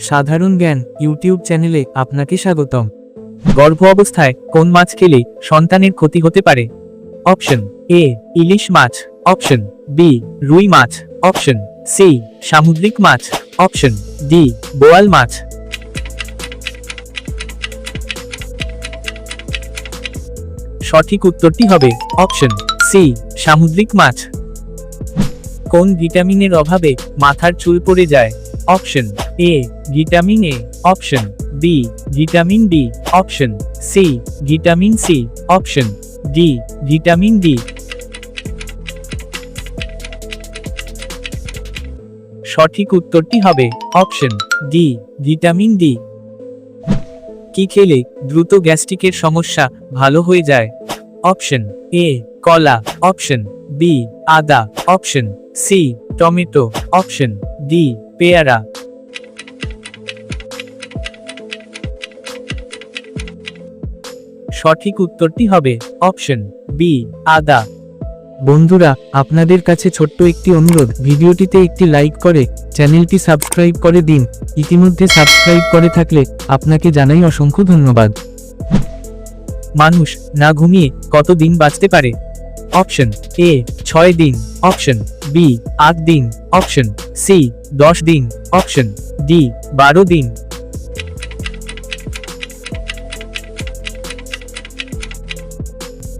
সাধারণ জ্ঞান ইউটিউব চ্যানেলে আপনাকে স্বাগতম। গর্ভ অবস্থায় কোন মাছ খেলে সন্তানের ক্ষতি হতে পারে? অপশন এ, ইলিশ মাছ। অপশন বি, রুই মাছ। অপশন সি, সামুদ্রিক মাছ। অপশন ডি, বোয়াল মাছ। সঠিক উত্তরটি হবে অপশন সি, সামুদ্রিক মাছ। কোন ভিটামিনের অভাবে মাথার চুল পড়ে যায়? Option A vitamin A option B vitamin D option C vitamin C option D vitamin D সঠিক উত্তরটি হবে অপশন ডি ভিটামিন ডি কি খেলে দ্রুত গ্যাস্ট্রিকের সমস্যা ভালো হয়ে যায়? অপশন এ কলা. অপশন বি আদা. Option C tomato. Option D পেয়ারা. সঠিক উত্তরটি হবে অপশন বি, আদা। বন্ধুরা, আপনাদের কাছে ছোট্ট একটি অনুরোধ। ভিডিওটিতে একটি লাইক করে, চ্যানেলটি সাবস্ক্রাইব করে দিন। ইতিমধ্যে সাবস্ক্রাইব করে থাকলে আপনাকে জানাই অসংখ্য ধন্যবাদ। মানুষ না ঘুমিয়ে কত দিন বাঁচতে পারে? অপশন এ, ছয় দিন। অপশন বি, আট দিন। অপশন সি, দশ দিন। অপশন ডি, বারো দিন।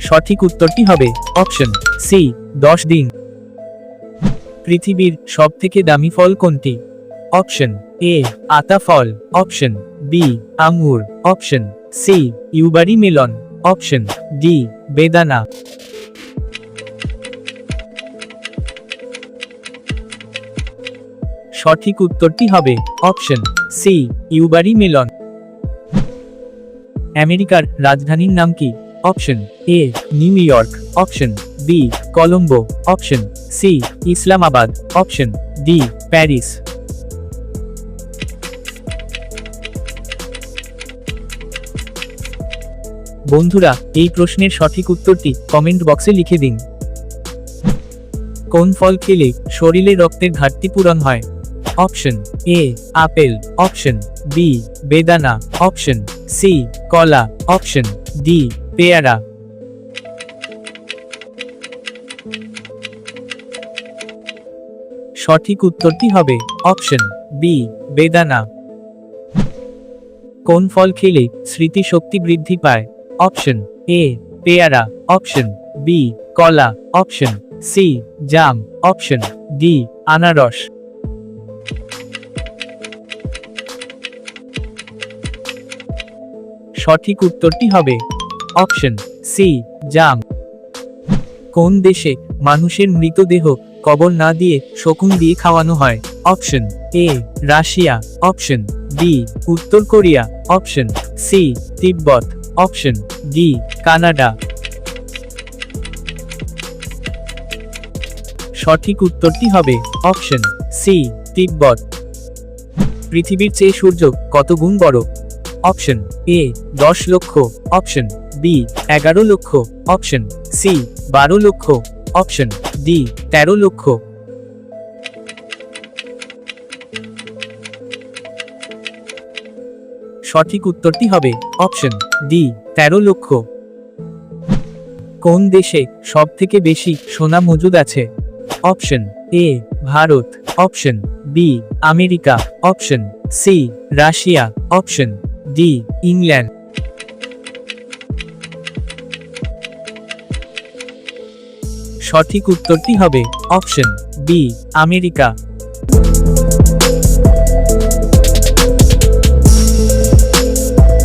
সঠিক উত্তরটি হবে অপশন সি, দশ দিন। পৃথিবীর সব থেকে দামি ফল কোনটি? অপশন এ, আতা ফল। অপশন বি, আঙুর। Option C, Yubari melon. Option D, বেদানা। সঠিক উত্তরটি হবে অপশন সি, ইউবারি মেলন। আমেরিকার রাজধানীর নাম কি? Option A, New York. Option B, Colombo. Option C, Islamabad. Option D, Paris. বন্ধুরা, এই প্রশ্নের সঠিক উত্তরটি কমেন্ট বক্সে লিখে দিন। কোন ফল খেলে শরীরে রক্তের ঘাটতি পূরণ হয়? Option A, apple. Option B, বেদানা। অপশন সি, কলা। অপশন ডি পেয়ারা। সঠিক উত্তরটি হবে অপশন বি, বেদানা। কোন ফল খেলে স্মৃতিশক্তি বৃদ্ধি পায়? অপশন এ, পেয়ারা। অপশন বি, কলা। অপশন সি, জাম। অপশন ডি, আনারস। সঠিক উত্তরটি হবে অপশন সি জাম কোন দেশে মানুষের মৃতদেহ কবর না দিয়ে শকুন দিয়ে খাওয়ানো হয়? Option A, Russia. Option B, উত্তর Korea. Option C, Tibet. Option D, Canada. সঠিক উত্তরটি হবে অপশন সি, তিব্বত। পৃথিবীর চেয়ে সূর্য কত গুণ বড়? অপশন এ, দশ লক্ষ। অপশন বি, এগারো লক্ষ। অপশন সি, বারো লক্ষ। অপশন ডি, তেরো লক্ষ। সঠিক উত্তরটি হবে অপশন ডি, তেরো লক্ষ। কোন দেশে সব থেকে বেশি সোনা মজুদ আছে? Option A, Bharat. Option B, America. Option C, Russia. Option D England. সঠিক উত্তরটি হবে অপশন বি আমেরিকা।